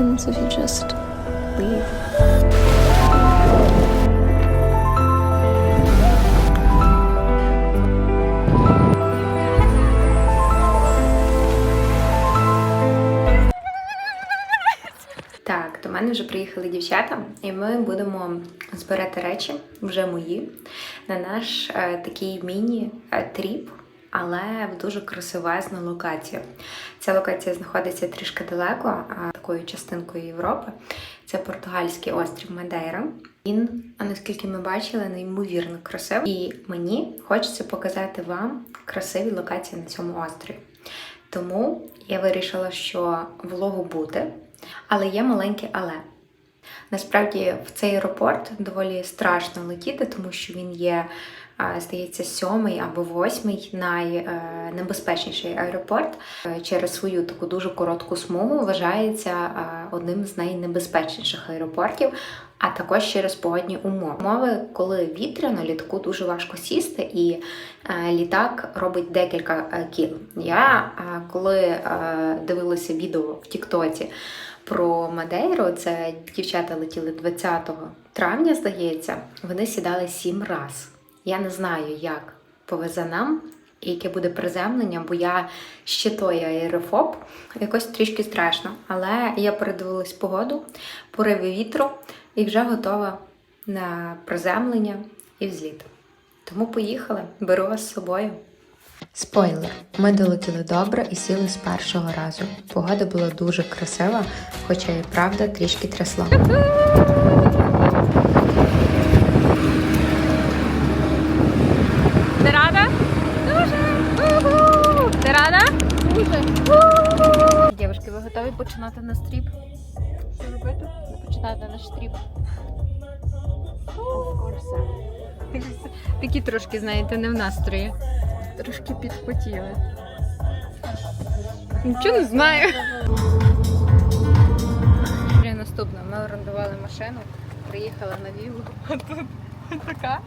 happens if you just leave. Так, до мене вже приїхали дівчата, і ми будемо збирати речі, вже мої, на наш е, такий міні-тріп, але в дуже красивезну локацію. Ця локація знаходиться трішки далеко, такою частинкою Європи. Це португальський острів Мадейра. Він, а наскільки ми бачили, неймовірно красивий. І мені хочеться показати вам красиві локації на цьому острові. Тому я вирішила, що влогу буде, але є маленьке але. Насправді в цей аеропорт доволі страшно летіти, тому що він є, здається, сьомий або восьмий найнебезпечніший аеропорт Е, через свою таку дуже коротку смугу вважається одним з найнебезпечніших аеропортів, а також через погодні умови. Умови, коли вітряно, літаку дуже важко сісти, і е, літак робить декілька е, кіл. Я е, коли е, дивилася відео в Тіктоці про Мадейру, це дівчата летіли 20 травня, здається, вони сідали сім раз. Я не знаю, як повезе нам. І яке буде приземлення, бо я ще той аерофоб, якось трішки страшно. Але я передивилась погоду, пориви вітру і вже готова на приземлення і взліт. Тому поїхали, беру вас з собою. Спойлер, ми долетіли добре і сіли з першого разу. Погода була дуже красива, хоча і правда трішки трясла. Ти рада? Дуже. Уху! Ти рада? Дуже. Дівчатки, ви готові починати наш тріп? Що робити? Починати наш тріп. Такі трошки, знаєте, не в настрої. Трошки підпотіли. Нічого не знаю. Вже наступне. Ми орендували машину, приїхали на віллу. А тут така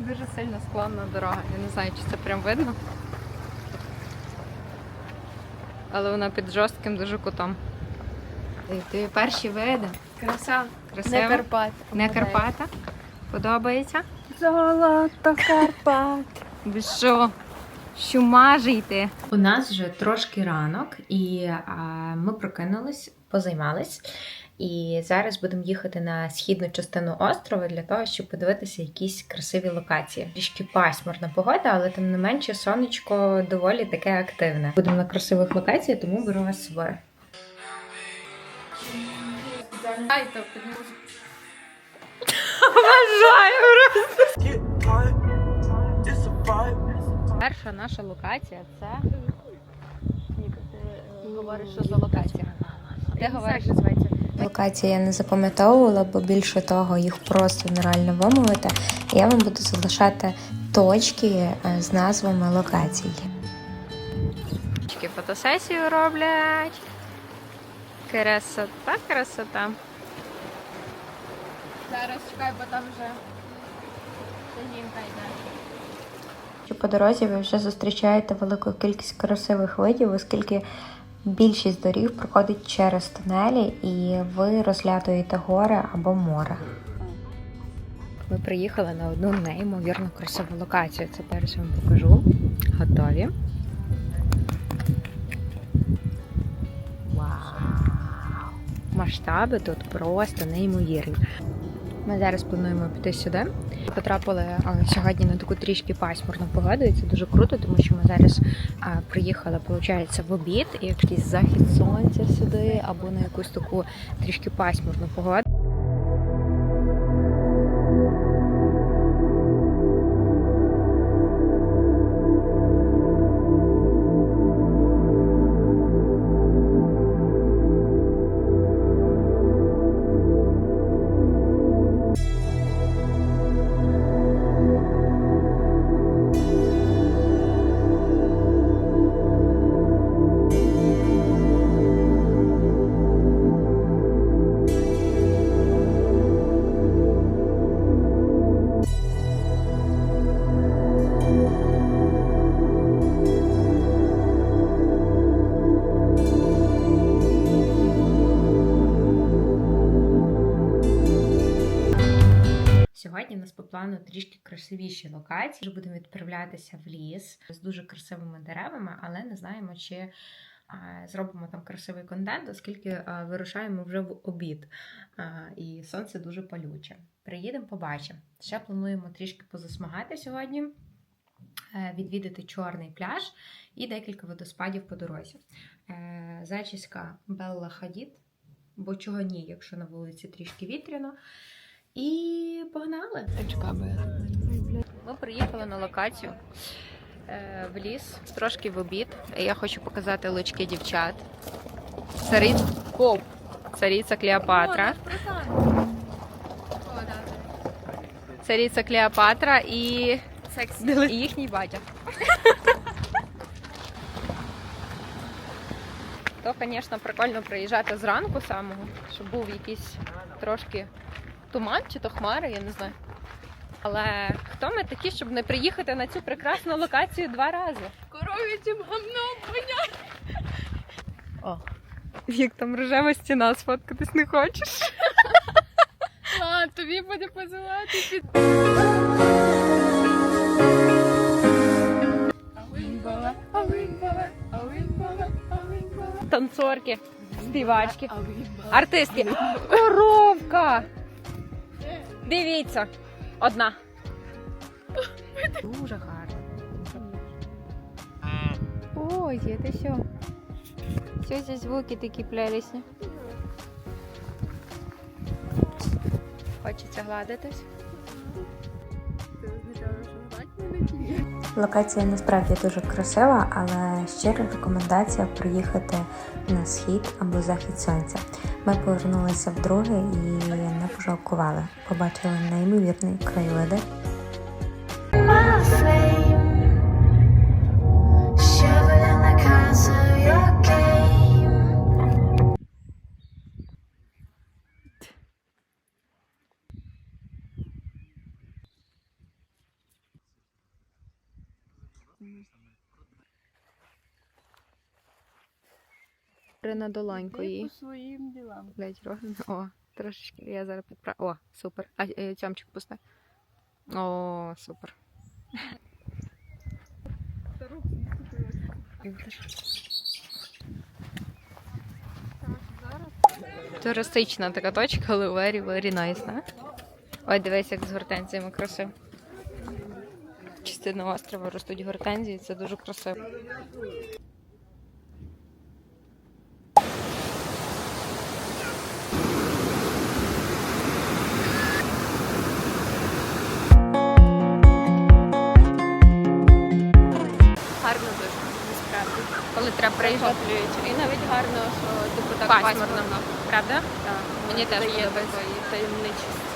Дуже сильно склонна дорога. Я не знаю, чи це прям видно. Але вона під жорстким дуже кутом. Ти перші види. Краса. Красиво? Не Карпат. Не Карпата? Подобається? Золото Карпат. Ви що? Що йти? У нас вже трошки ранок, і а, ми прокинулись, позаймались. І зараз будемо їхати на східну частину острова для того, щоб подивитися якісь красиві локації. Трішки пасмурна погода, але тим не менше сонечко доволі таке активне. Будемо на красивих локаціях, тому беру вас з собою. Перша наша локація це. Ні, ти говориш, що за локація. Ти говориш. Локації я не запам'ятовувала, бо більше того, їх просто нереально вимовити. Я вам буду залишати точки е, з назвами локацій. Фотосесію роблять. Красота, красота. Зараз чекай, бо там вже жінка йде. По дорозі ви вже зустрічаєте велику кількість красивих видів, оскільки більшість доріг проходить через тунелі, і ви розглядуєте гори або море. Ми приїхали на одну неймовірно красиву локацію. Це зараз вам покажу. Готові. Масштаби тут просто неймовірні. Ми зараз плануємо піти сюди. Потрапили сьогодні на таку трішки пасмурну погоду, і це дуже круто, тому що ми зараз приїхали, виходить, в обід, і якийсь захід сонця сюди, або на якусь таку трішки пасмурну погоду. Плану трішки красивіші локації. Вже будемо відправлятися в ліс з дуже красивими деревами, але не знаємо, чи зробимо там красивий контент, оскільки вирушаємо вже в обід. І сонце дуже палюче. Приїдемо, побачимо. Ще плануємо трішки позасмагати сьогодні, е, відвідати чорний пляж і декілька водоспадів по дорозі. Е, Зачіска Белла Хадід, бо чого ні, якщо на вулиці трішки вітряно. І погнали! Ми приїхали на локацію е, в ліс, трошки в обід. Я хочу показати лички дівчат. Цариць... Оп! Цариця Клеопатра. Цариця Клеопатра і, і їхній батя. То, звісно, прикольно приїжджати зранку самого, щоб був якийсь трошки туман чи то хмари, я не знаю. Але хто ми такі, щоб не приїхати на цю прекрасну локацію два рази? Коров'ячим гамном О. Як там рожева стіна, сфоткатись не хочеш? А, тобі буде позивати під. Танцорки, співачки, артистки. Коровка! Дивіться, одна. Дуже гарно. Ой, це що? Що ці звуки такі прелісні? Хочеться гладитись. Локація насправді дуже красива, але щира рекомендація проїхати на схід або захід сонця. Ми повернулися вдруге і пожалкували. Побачили неймовірні краєвиди. на долоньку її. своїм ділам. Блять. О, трошечки. Я зараз підправ. О, супер. А е, цьомчик пусти. О, супер. Туристична така точка, але very, very nice, не? Ой, дивись, як з гортензіями красиво. Частина острова ростуть гортензії, це дуже красиво. Коли треба приїжджати. І навіть гарно, що типу так Пасмурно. Правда? Так. Мені теж подобається. такої таємничості.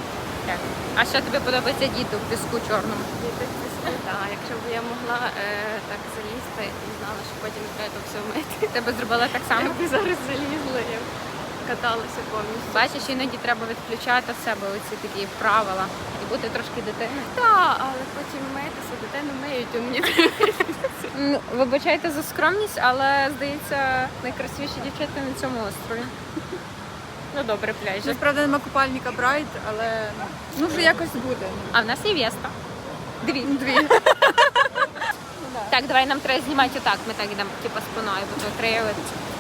Так. А що тобі подобається діду в піску чорному? Діти в піску, Так, якщо б я могла е, так залізти і знала, що потім треба то все вмити. Тебе зробила так Я б зараз залізла, я б каталася повністю. Бачиш, іноді треба відключати в себе оці такі правила і бути трошки дитиною. Так, але потім митися, дитину миють, а мені Ну, Вибачайте за скромність, але здається, найкрасивіші дівчата на цьому острові. Ну добре, пляжі. Насправді нема купальника Брайт, але ну, ну вже якось буде. А в нас є Веста. Дві. Дві. Так, давай нам треба знімати отак. Ми так йдемо, типу, спиною, бо то краєвид.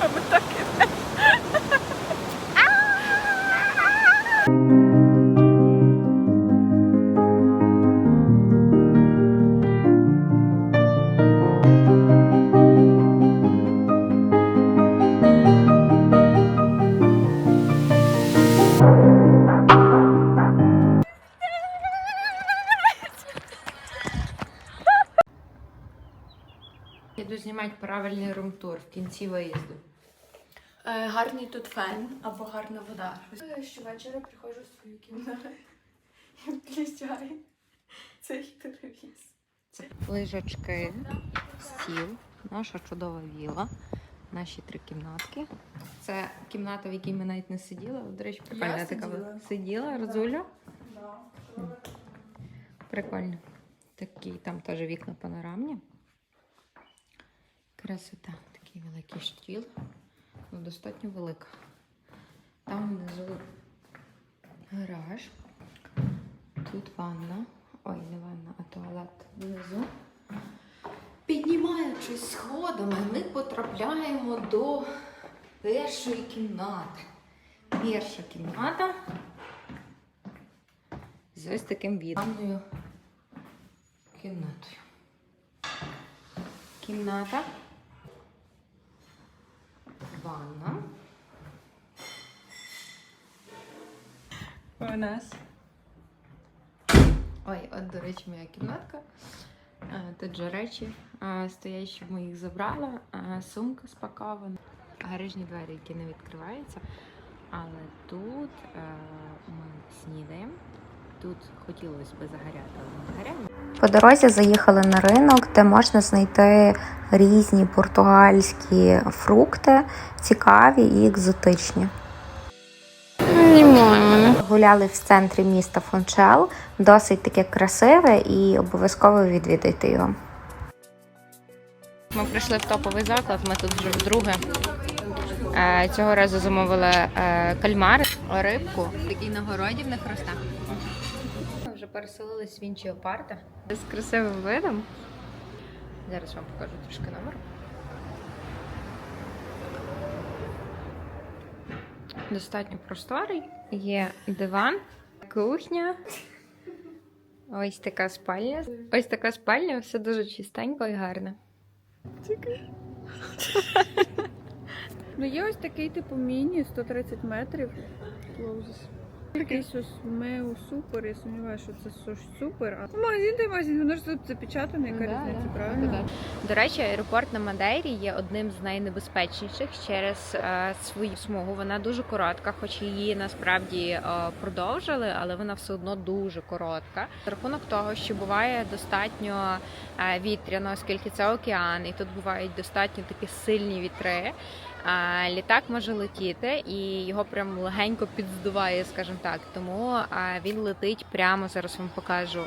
Іду правильний румтур в кінці виїзду. Е, гарний тут фен або гарна вода. Щовечора приходжу в свою кімнату і включаю цей телевіз. Лежачки, стіл, наша чудова віла, наші три кімнатки. Це кімната, в якій ми навіть не сиділи. До речі, прикольна така. сиділа. Сиділа, Розуля? Прикольно. Такі там теж вікна панорамні. Красота. Такий великий штріл. Ну, достатньо велика. Там внизу гараж. Тут ванна. Ой, не ванна, а туалет внизу. Піднімаючись сходами, ми потрапляємо до першої кімнати. Перша кімната з ось таким відом. Ванною кімнатою. Кімната. Ванна. У нас. Ой, от, до речі, моя кімнатка. Е, Тут же речі е, стоять, щоб ми їх забрали. Е, Сумка спакована. Гаражні двері, які не відкриваються. Але тут ми снідаємо. Тут хотілося б загоряти, але не загоряємо. По дорозі заїхали на ринок, де можна знайти різні португальські фрукти, цікаві і екзотичні. Гуляли в центрі міста Фончел, досить таке красиве і обов'язково відвідайте його. Ми прийшли в топовий заклад, ми тут вже вдруге. Е, Цього разу замовили е, кальмар, рибку. Такий на городі в них росте. Переселились в інші апарти з красивим видом. Зараз вам покажу трошки номер. Достатньо просторий. Є диван, кухня. Ось така спальня. Ось така спальня, все дуже чистенько і гарно. Ну, є ось такий типу міні, 130 метрів. Closes. Якийсь ось меу супер, я сумніваюся, що це щось супер. А магазин той магазин, воно ж тут запечатане, яка різниця, правильно? До речі, аеропорт на Мадейрі є одним з найнебезпечніших через е, свою смугу. Вона дуже коротка, хоч її насправді е, продовжили, але вона все одно дуже коротка. За рахунок того, що буває достатньо е, вітряно, оскільки це океан, і тут бувають достатньо такі сильні вітри. Літак може летіти і його прям легенько підздуває, скажімо так. Тому він летить прямо зараз вам покажу.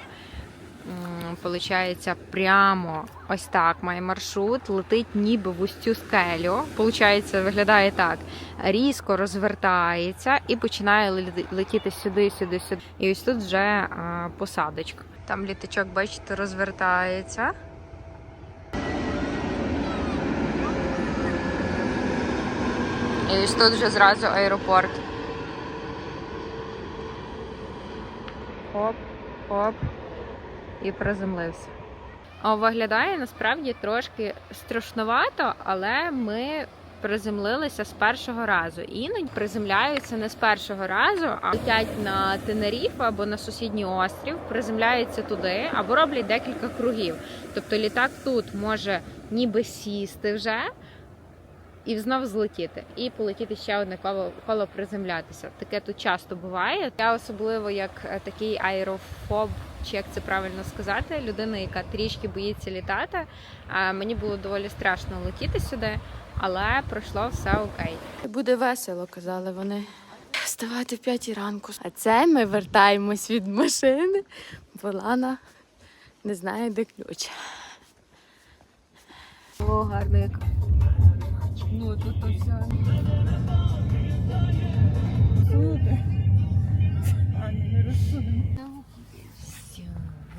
Получається, прямо ось так має маршрут, летить ніби в цю скелю. Получається, виглядає так: різко розвертається і починає летіти сюди, сюди, сюди. І ось тут вже посадочка. Там літачок, бачите, розвертається. І ось тут вже зразу аеропорт. Хоп, хоп. І приземлився. Виглядає насправді трошки страшновато, але ми приземлилися з першого разу. Іноді приземляються не з першого разу, а летять на Тенеріф або на сусідній острів, приземляються туди або роблять декілька кругів. Тобто літак тут може ніби сісти вже, і знов злетіти, і полетіти ще одне коло, коло приземлятися. Таке тут часто буває. Я особливо як е, такий аерофоб, чи як це правильно сказати, людина, яка трішки боїться літати. А мені було доволі страшно летіти сюди, але пройшло все окей. Буде весело, казали вони. Вставати в п'ятій ранку. А це ми вертаємось від машини, бо Лана не знає, де ключ. О, гарно як. Тут все. Супер. А, ні, не розсудимо. Все,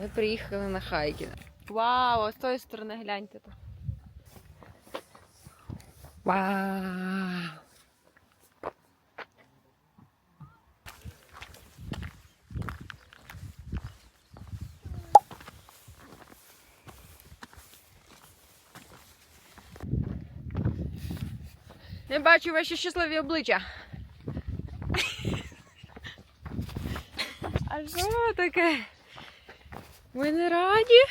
Ми приїхали на хайки. Вау, з тої сторони гляньте. Вау! Не бачу ваші щасливі обличчя. А що таке? Ви не раді?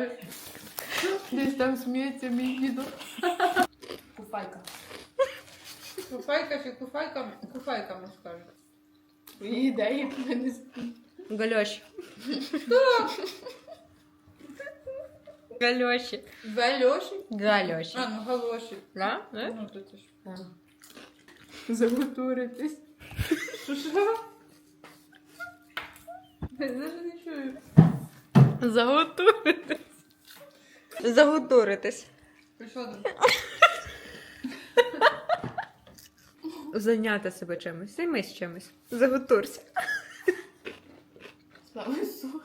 Бажаю. Десь там сміється мій дідо. Куфайка. Куфайка чи куфайка, куфайками скажуть. Твої ідеї в мене Гальоші. Гальоші. Вельоші? Гальоші. А, ну галоші. Да? Ну, то це ж. заготуритись. Що що? Я навіть не чую. Заготуритись. Заготуритись. Ти? Зайняти себе чимось. Займись чимось. Заготурся. Слава Ісу.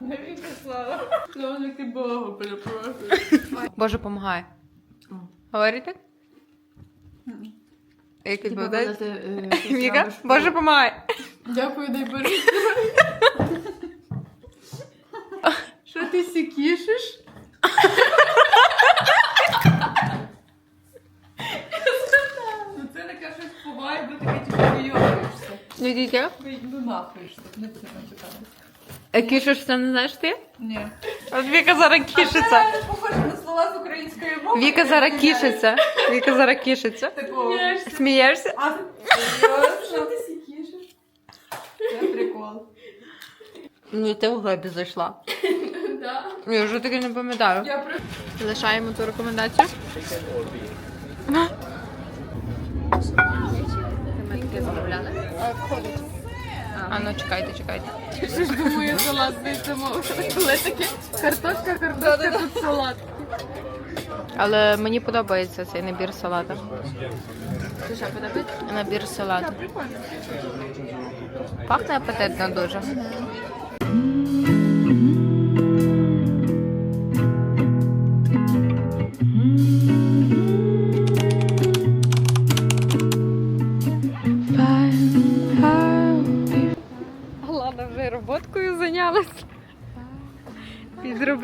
Навіки слава. Славники Богу, перепрошую. Боже, помагай. Говорите? Як відповідають? Віка? Боже, помагай. Дякую, дай бери. Що ти сікішиш? Відійдя? Нахуй ж не потрібно чекати. А кішиш не знаєш ти? Ні. От Віка зараз кішиться. Це похоже на слова з української мови. Віка зараз кішиться. Віка зараз кішиться. Типу, Смієшся? а серйозно? ти сікішиш? Це прикол. Ну, ти в глибі зайшла. Я вже таки не пам'ятаю. Я Лишаємо ту рекомендацію. А ну чекайте, чекайте. Що ж думаю, салат здається. Коли таке картошка, картошка, тут салат. Але мені подобається цей набір салата. Ти що, подобається? Набір салату. Пахне апетитно дуже.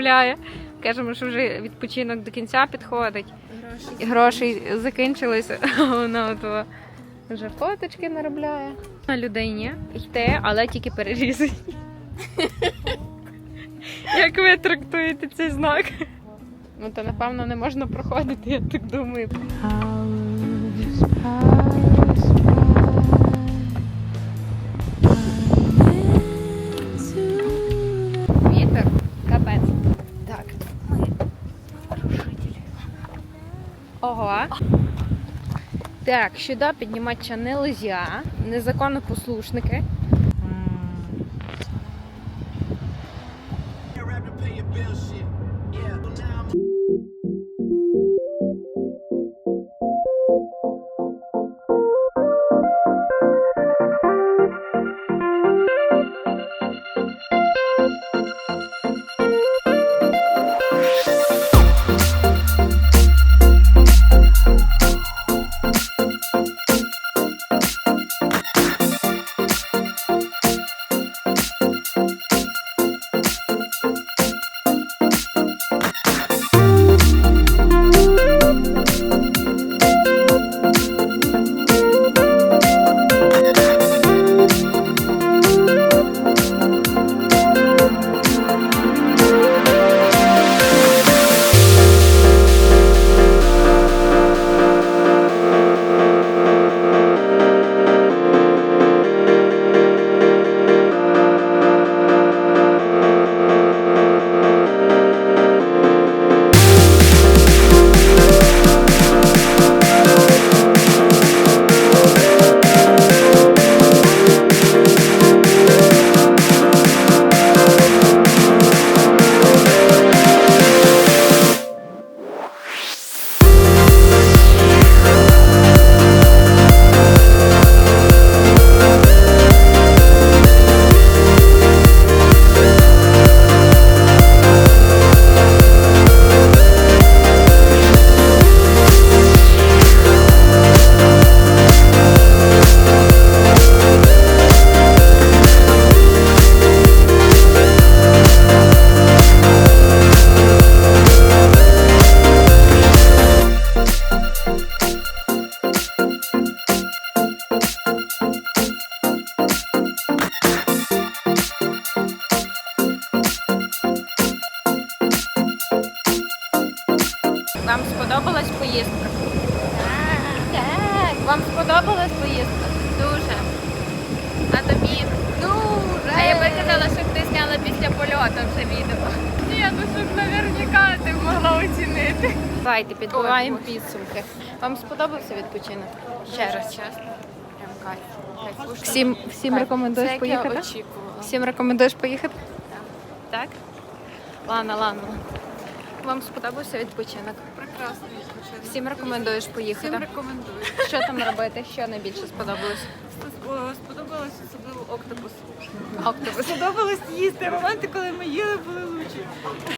Підробляє. Кажемо, що вже відпочинок до кінця підходить. І Гроші закінчилися, а вона от вже фоточки наробляє. На людині йти, але тільки перерізані. Як ви трактуєте цей знак? Ну, то напевно не можна проходити, я так думаю. Так, сюди підніматися не лезя, незаконопослушники. послушники. Поїздка. Так, вам сподобалась поїздка? Дуже. А тобі? Дуже. А я би казала, щоб ти зняла після польоту вже відео. Ні, ну щоб наверняка ти могла оцінити. Давайте підбиваємо підсумки. Вам сподобався відпочинок? Ще раз. чесно. Прям кайф. Всім, всім рекомендуєш Це як я поїхати? очікувала. Всім рекомендуєш поїхати? Так. Ладно, ладно. Вам сподобався відпочинок? Прекрасно відпочинок. Всім рекомендуєш поїхати. Всім рекомендую. Що там робити? Що найбільше сподобалось? Сподобалось особливо октопус. Октопус. Сподобалось їсти. Моменти, коли ми їли, були лучші.